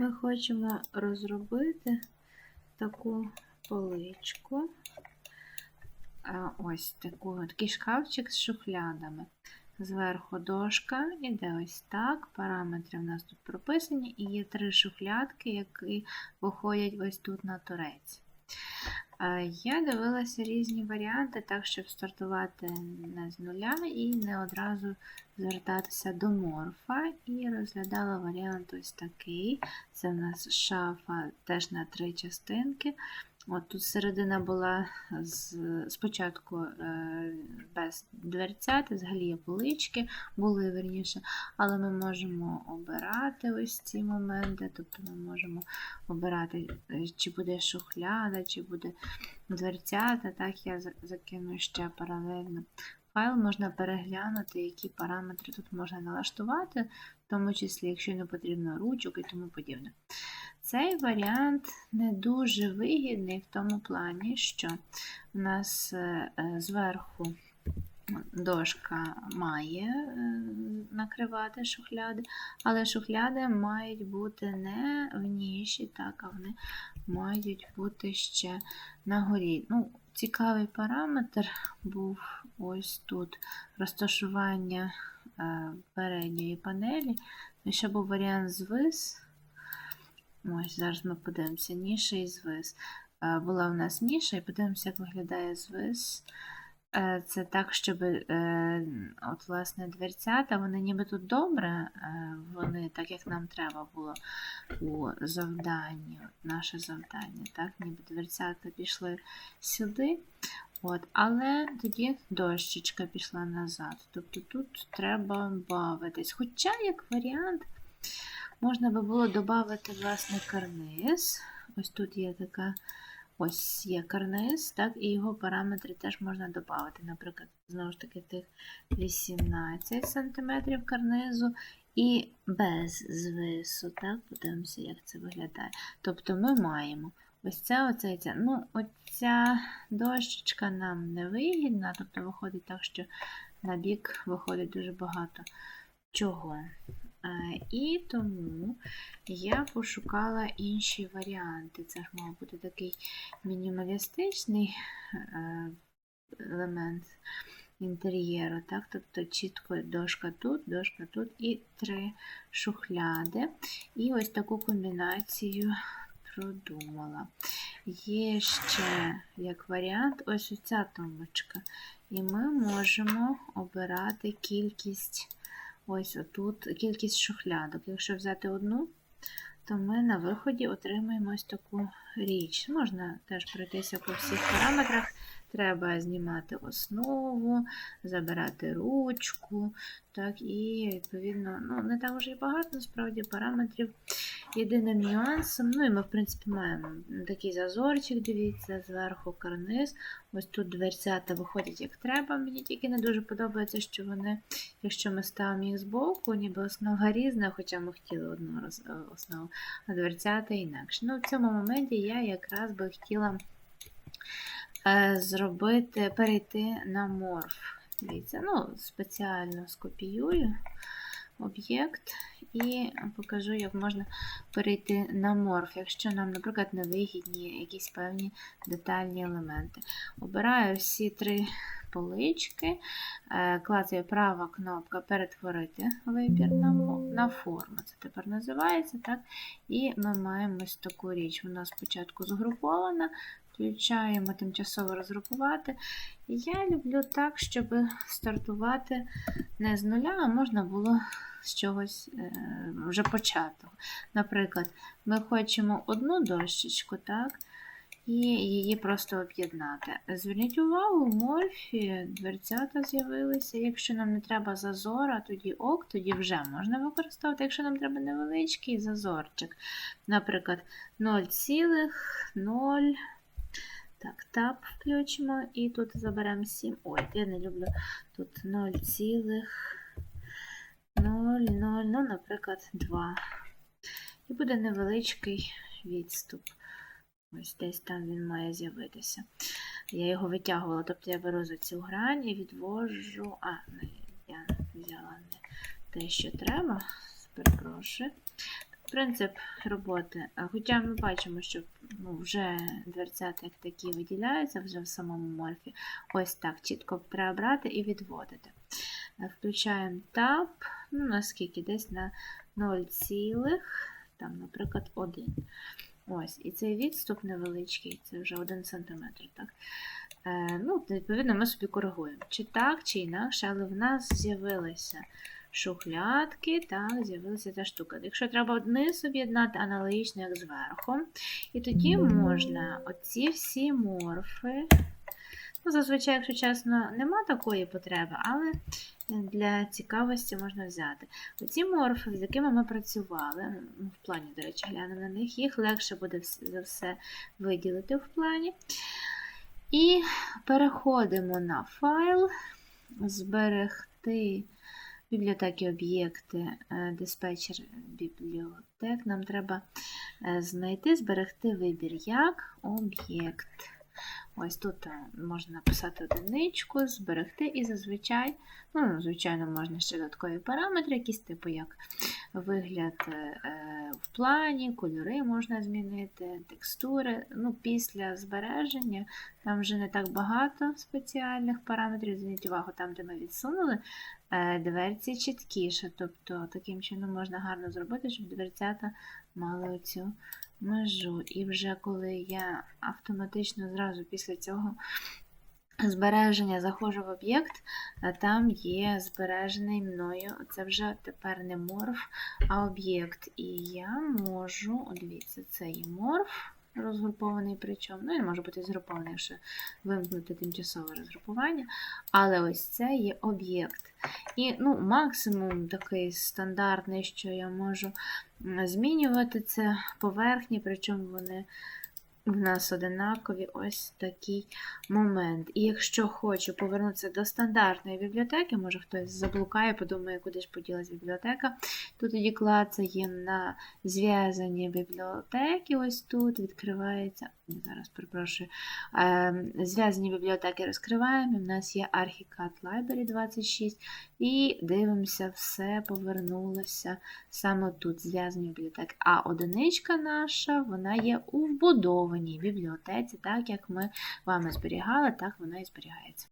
Ми хочемо розробити таку поличку. Ось таку, такий шкафчик з шухлядами. Зверху дошка іде ось так. Параметри в нас тут прописані, і є три шухлядки, які виходять ось тут на торець. Е, Я дивилася різні варіанти, так, щоб стартувати не з нуля і не одразу звертатися до морфа. І розглядала варіант ось такий. Це в нас шафа теж на три частинки. От тут середина була з, спочатку е, без дверцят, взагалі полички, були верніше, але ми можемо обирати ось ці моменти, тобто ми можемо обирати, е, чи буде шухляда, чи буде дверцята. Так, я закину ще паралельно. Файл можна переглянути, які параметри тут можна налаштувати, в тому числі, якщо не потрібно ручок і тому подібне. Цей варіант не дуже вигідний в тому плані, що у нас е, е, зверху дошка має е, накривати шухляди, але шухляди мають бути не в ніші, так, а вони мають бути ще на горі. Ну, цікавий параметр був ось тут розташування е, передньої панелі. І ще був варіант звис. Ось, зараз ми подивимося, ніша і звис. Е, Була в нас ніша, і подивимося, як виглядає звис. Е, Це так, щоб от, власне, дверцята, вони ніби тут добре, вони так, як нам треба було у завданні, наше завдання, так, ніби дверцята пішли сюди. От, але тоді дощечка пішла назад. Тобто тут треба бавитись. Хоча, як варіант, можна би було додати, власне, карниз. Ось тут є така, ось є карниз, так, і його параметри теж можна додати. Наприклад, знову ж таки, тих 18 см карнизу і без звису. Так, подивимося, як це виглядає. Тобто ми маємо ось це, оце, і. Ну, оця дощечка нам не вигідна, тобто виходить так, що на бік виходить дуже багато чого. Е, І тому я пошукала інші варіанти. Це ж мав бути такий мінімалістичний е, елемент інтер'єру, так? тобто чітко дошка тут, дошка тут і три шухляди. І ось таку комбінацію продумала. Є ще як варіант ось оця тумбочка. І ми можемо обирати кількість. Ось отут кількість шухлядок. Якщо взяти одну, то ми на виході отримаємо ось таку річ. Можна теж пройтися по всіх параметрах. Треба знімати основу, забирати ручку. Так, і, відповідно, ну, не так вже і багато, насправді, параметрів. Єдиним нюансом, ну і ми, в принципі, маємо такий зазорчик, дивіться, зверху карниз. Ось тут дверцята виходять як треба. Мені тільки не дуже подобається, що вони, якщо ми ставимо їх збоку, ніби основа різна, хоча ми хотіли одну основу, а дверцята інакше. Ну, в цьому моменті я якраз би хотіла е, зробити, перейти на морф. Дивіться, ну, спеціально скопіюю об'єкт і покажу, як можна перейти на морф, якщо нам, наприклад, не вигідні якісь певні детальні елементи. Обираю всі три полички, е, клацаю права кнопка перетворити вибір на, на форму. Це тепер називається, так? І ми маємо ось таку річ. Вона спочатку згрупована, включаємо тимчасово розгрупувати. Я люблю так, щоб стартувати не з нуля, а можна було з чогось е, вже початого. Наприклад, ми хочемо одну дощечку, так? І її просто об'єднати. Зверніть увагу, в морфі дверцята з'явилися. Якщо нам не треба зазора, тоді ок, тоді вже можна використовувати. Якщо нам треба невеличкий зазорчик, наприклад, 0,0. Так, тап включимо і тут заберемо 7. Ой, я не люблю тут 0,0. 0, 0, ну, наприклад, 2. І буде невеличкий відступ. Ось десь там він має з'явитися. Я його витягувала, тобто я беру за цю грань і відвожу. А, ну, я взяла не те, що треба. Перепрошую. принцип роботи. Хоча ми бачимо, що ну, вже дверцята як такі виділяються вже в самому морфі. Ось так чітко треба брати і відводити. Включаємо тап, ну, наскільки десь на 0, цілих, там, наприклад, 1. Ось, і цей відступ невеличкий, це вже 1 см. Так? Е, ну, відповідно, ми собі коригуємо. Чи так, чи інакше, але в нас з'явилися шухлядки, так, з'явилася ця штука. Якщо треба вниз об'єднати аналогічно, як зверху, і тоді можна оці всі морфи. Зазвичай, якщо чесно, нема такої потреби, але для цікавості можна взяти. Оці морфи, з якими ми працювали, ну, в плані, до речі, глянемо на них, їх легше буде за все виділити в плані. І переходимо на файл, зберегти бібліотеки об'єкти, е, диспетчер бібліотек. Нам треба е, знайти, зберегти вибір як об'єкт. Ось тут е, можна написати одиничку, зберегти і зазвичай, ну, звичайно, можна ще додаткові параметри, якісь типу як вигляд е, е, в плані, кольори можна змінити, текстури. Ну, після збереження там вже не так багато спеціальних параметрів. Зверніть увагу, там, де ми відсунули, дверці чіткіше. Тобто таким чином можна гарно зробити, щоб дверцята мали оцю межу. І вже коли я автоматично зразу після цього збереження заходжу в об'єкт, а там є збережений мною. Це вже тепер не морф, а об'єкт. І я можу, дивіться, це є морф. Розгрупований причому, ну він може бути згрупований, якщо вимкнути тимчасове розгрупування. Але ось це є об'єкт. І ну, максимум такий стандартний, що я можу змінювати, це поверхні, причому вони в нас одинакові ось такий момент. І якщо хочу повернутися до стандартної бібліотеки, може хтось заблукає, подумає, куди ж поділась бібліотека, то тоді клацає на зв'язані бібліотеки, ось тут відкривається. Зараз перепрошую. Ем, Зв'язані бібліотеки розкриваємо. У нас є Archicad Library 26. І дивимося, все повернулося саме тут зв'язані бібліотеки. А одиничка наша, вона є у вбудованій бібліотеці, так як ми вами зберігали, так вона і зберігається.